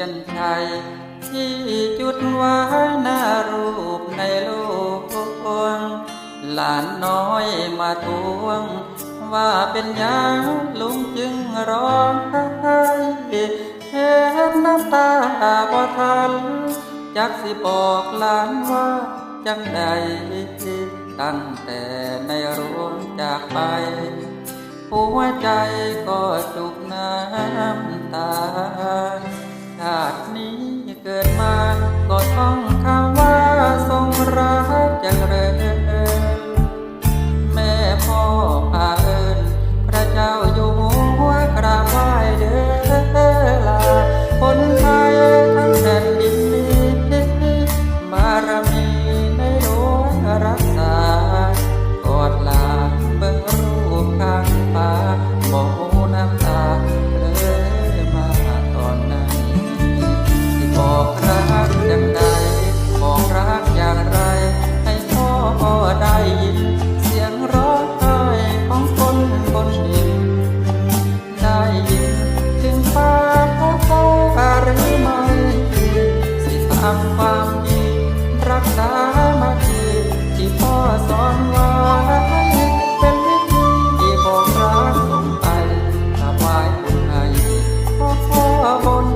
นั่งเบิ่งเทียนชัยที่จุดไว้หน้ารูปในโลกหลานน้อยมาทวง ว่าเป็นยังลุงจึงร้องไห้เห็นน้ำตาบ่ทันจักสิบอกหลานว่าจังใดตั้งแต่ในร่วงจากไป หัวใจก็จุกน้ำตา ชาตินี้เกิดมาก็ท้องคำว่าทรงรักำความดี รักษามาทีที่พ่อสอนไว้เป็นวิธีที่บอกรักส่งไปถวายบุญให้พ่อพ่อบน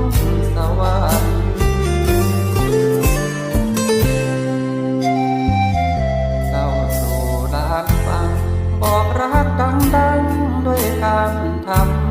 สวรรค์เล่าสู่ด้านฟัง บอกรักดังๆด้วยการทำ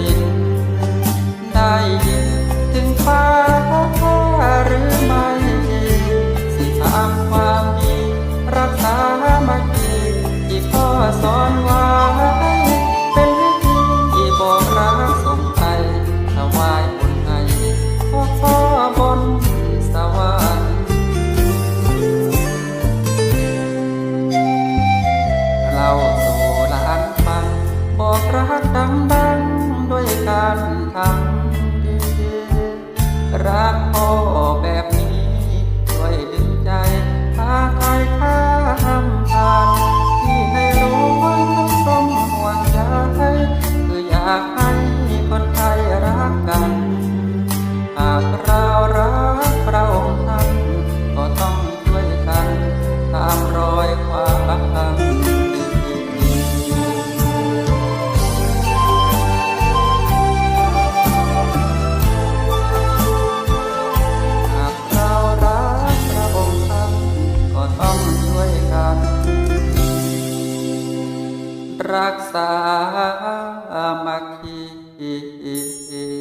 บนดินได้ยินถึงฟ้าหรือไม่สิทำความดีรักษามาทีที่พ่อสอนไว้ เป็นวิธีที่บอกรักส่งไปถวายบุญให้พ่อพ่อบนสวรรค์เราสู่หลานฟังบอกรักดังๆด้วยกา ทำดีรักพ่อแบบนี้ช่วยดึงใจพาใครข้ามผ่านที่ให้รู้ว่าต้องต้องห่วงใยคืออยากให้คนไทยรักกันหากเรา รักษามาคี